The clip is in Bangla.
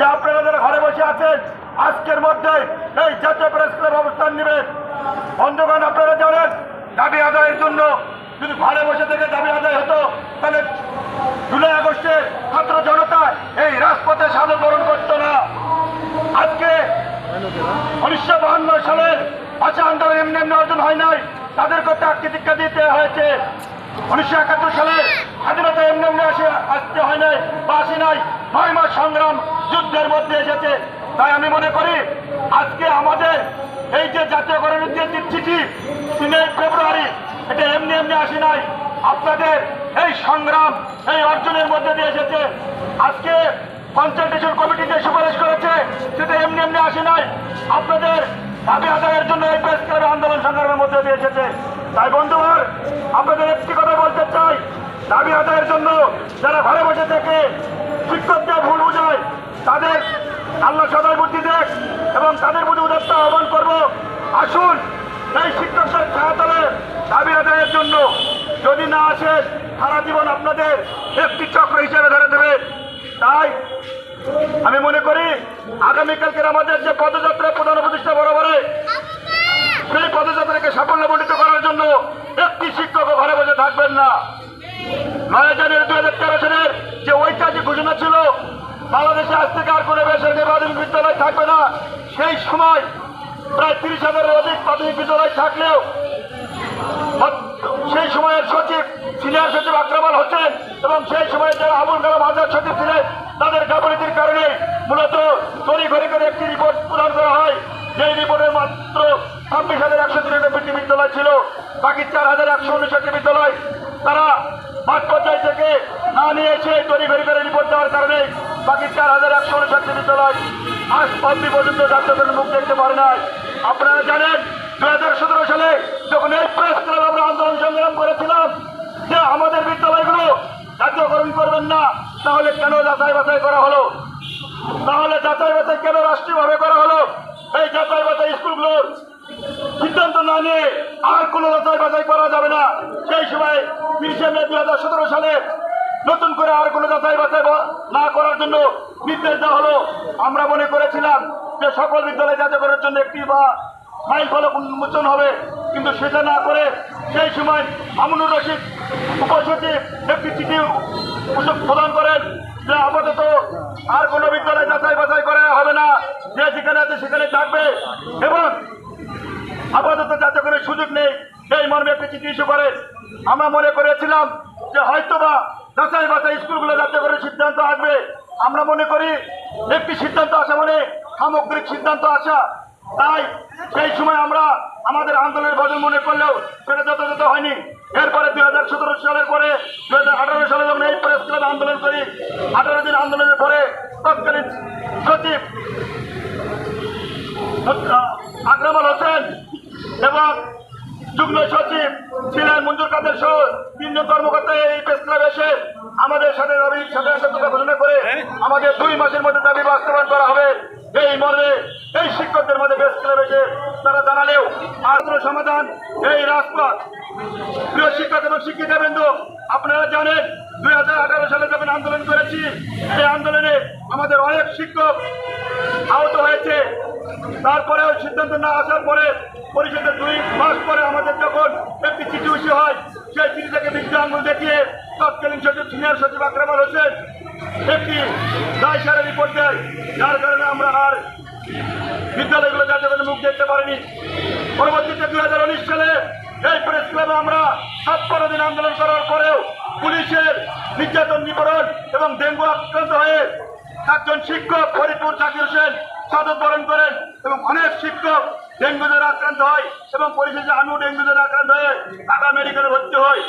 যে আপনারা যারা ঘরে বসে আছেন, আজকের মধ্যে এই জাতীয় প্রেস ক্লাব অবস্থান নেবেন। বন্ধুগণ, আপনারা জানেন, দাবি আদায়ের জন্য যদি ঘরে বসে থেকে দাবি আদায় হতো, তাহলে জুলাই আগস্টে ছাত্র জনতা এই রাজপথে সাধু বরণ করতো না। আজকে উনিশশো বাহান্ন সালের ভাষা আন্দোলন এমনি এমনি অর্জন হয় নাই তাদেরকে চাকরি দীক্ষা দিতে হয়েছে। উনিশশো একাত্তর সালে স্বাধীনতা এমনি এমনি আসে আসতে হয় নাই বা আসে নাই। নয় মাস সংগ্রাম যুদ্ধের মধ্যে এসেছে। তাই আমি মনে করি, আজকে আমাদের এই যে জাতীয়করণের যে চিঠি তিনই ফেব্রুয়ারি, এটা এমনি এমনি আসি নাই। আপনাদের এই সংগ্রাম, এই অর্জনের মধ্যে দিয়ে এসেছে। আজকে কনসালটেশন কমিটি যে সুপারিশ করেছে, সেটা এমনি এমনি আসে নাই। আপনাদের দাবি আদায়ের জন্য এই প্রেস ক্লাবে আন্দোলন সংগ্রামের মধ্যে দিয়ে এসেছে। তাই বন্ধুগণ, আপনাদের একটি কথা বলতে চাই। দাবি আদায়ের জন্য যারা ঘরে বসে থেকে শিক্ষকদের ভুল বুঝায়। তাদের আল্লাহ সবাই বুদ্ধি দেখ এবং তাদের প্রতি উদাত্ত আহ্বান করব। আসুন এই শিক্ষকদের ছায়াতলে দাবি আদায়ের জন্য যদি না আসে, সারা জীবন আপনাদের একটি চক্র হিসেবে ধরে দেবে। তাই আমি মনে করি, আগামীকালকের আমাদের যে পদযাত্রা, প্রধান প্রতিষ্ঠা বরাবরে, সেই পদযাত্রাকে সাফল্য সাফল্যমণ্ডিত করার জন্য একটি শিক্ষক ঘরে বসে থাকবেন না। নয় জানুয়ারি দুই হাজার তেরো সালের যে ঐতিহাসিক ঘোষণা ছিল বাংলাদেশে আজ থেকে আর কোনো বেসরকারি প্রাথমিক বিদ্যালয় থাকবে না। সেই সময় প্রায় তিরিশ হাজারের অধিক প্রাথমিক বিদ্যালয় থাকলেও সেই সময়ের সচিব সিনিয়র সচিব আক্রমণ হোসেন এবং সেই সময় যারা আবুল কালাম আজাদ সচিব ছিলেন, তাদের গাফলিতির কারণে মূলত তড়ি ঘড়ি করে একটি রিপোর্ট প্রদান করা হয়। যেই রিপোর্টের মাত্র ছাব্বিশ হাজার একশো তিরানব্বইটি বিদ্যালয় ছিল, বাকি চার হাজার একশো উনষাটটি বিদ্যালয় তারা মাঠ পর্যায় থেকে না নিয়ে এসে তড়ি ঘড়ি করে রিপোর্ট দেওয়ার কারণে বাকি চার হাজার একশো উনষাটটি বিদ্যালয় আজ অব্দি পর্যন্ত জাতীয়করণ মুখ দেখতে পারে নাই। আপনারা জানেন দু হাজার সতেরো সালে যখন এই প্রেস ক্লাব আমরা আন্দোলন করেছিলাম, যে আমাদের বিদ্যালয়গুলো জাতীয়করণ করবেন না, তাহলে কেন যাচাই বাছাই করা হলো? তাহলে যাচাই কেন রাষ্ট্রীয়ভাবে করা হলো? এই যাচাই বাছাই সিদ্ধান্ত না নিয়ে আর কোনো যাচাই করা যাবে না। সেই সময় তিরিশে মে দুই হাজার সতেরো সালে নতুন করে আর কোনো যাচাই বাছাই না করার জন্য নির্দেশ দেওয়া হলো। আমরা মনে করেছিলাম যে সকল বিদ্যালয় যাচাই করার জন্য একটি বা মাইল ফলক উন্মোচন হবে, কিন্তু সেটা না করে সেই সময় মামুনুর রশিদ উপসচিব একটি চিঠি প্রদান করেন যে আপাতত আর কোনো বিদ্যালয় যাচাই বাছাই করা হবে না, যে যেখানে আছে সেখানে থাকবে এবং আপাতত যাতে কোনো সুযোগ নেই। সেই মর্মে একটি চিঠি ইস্যু করে আমরা মনে করেছিলাম যে হয়তোবা যাচাই বাছাই স্কুলগুলো যাতে করে সিদ্ধান্ত আসবে, আমরা মনে করি একটি সিদ্ধান্ত আসা মানে সামগ্রিক সিদ্ধান্ত আসা। তাই সেই সময় আমরা আমাদের আন্দোলনের বদল মনে করলেও সেটা যথাযথ হয়নি। এরপরে দুই হাজার সতেরো সালের পরে, দুই হাজার আঠারো সালে যখন এই প্রেস ক্লাব আন্দোলন করি, আঠারো দিন আন্দোলনের পরে তৎকালীন সচিব আকরামুল হোসেন এবং যুগ্ম সচিব ছিলেন মঞ্জুর কাদের সহ তিনজন কর্মকর্তা এই প্রেস ক্লাবে এসে আমাদের সাথে দাবি সাথে ঘোষণা করে আমাদের দুই মাসের মধ্যে দাবি বাস্তবায়ন করা হবে। এই মর্মে এই শিক্ষকদের মধ্যে প্রেস ক্লাবে এসে তারা জানালেও আর কোনো সমাধান এই রাজপথ। প্রিয় শিক্ষক এবং শিক্ষিকা বৃন্দ আপনারা জানেন দুই হাজার আঠারো সালে যখন আন্দোলন করেছি সেই আন্দোলনে আমাদের অনেক শিক্ষক আহত হয়েছে। তারপরেও সিদ্ধান্ত না আসার পরে পরিষদের দুই মাস পরে সারা যার কারণে আমরা আর বিদ্যালয়গুলো মুখ দেখতে পরবর্তীতে দুই হাজার উনিশ সালে এই আমরা দিন আন্দোলন করার পরেও পুলিশের নির্যাতন নিপরণ এবং ডেঙ্গু আক্রান্ত হয়ে একজন শিক্ষক ফরিদপুর জাকির হোসেন সাদত বরণ করেন এবং অনেক শিক্ষক ডেঙ্গু আক্রান্ত হয় এবং পরিশেষে আমিও ডেঙ্গু আক্রান্ত হয়ে ঢাকা মেডিকেলে ভর্তি হই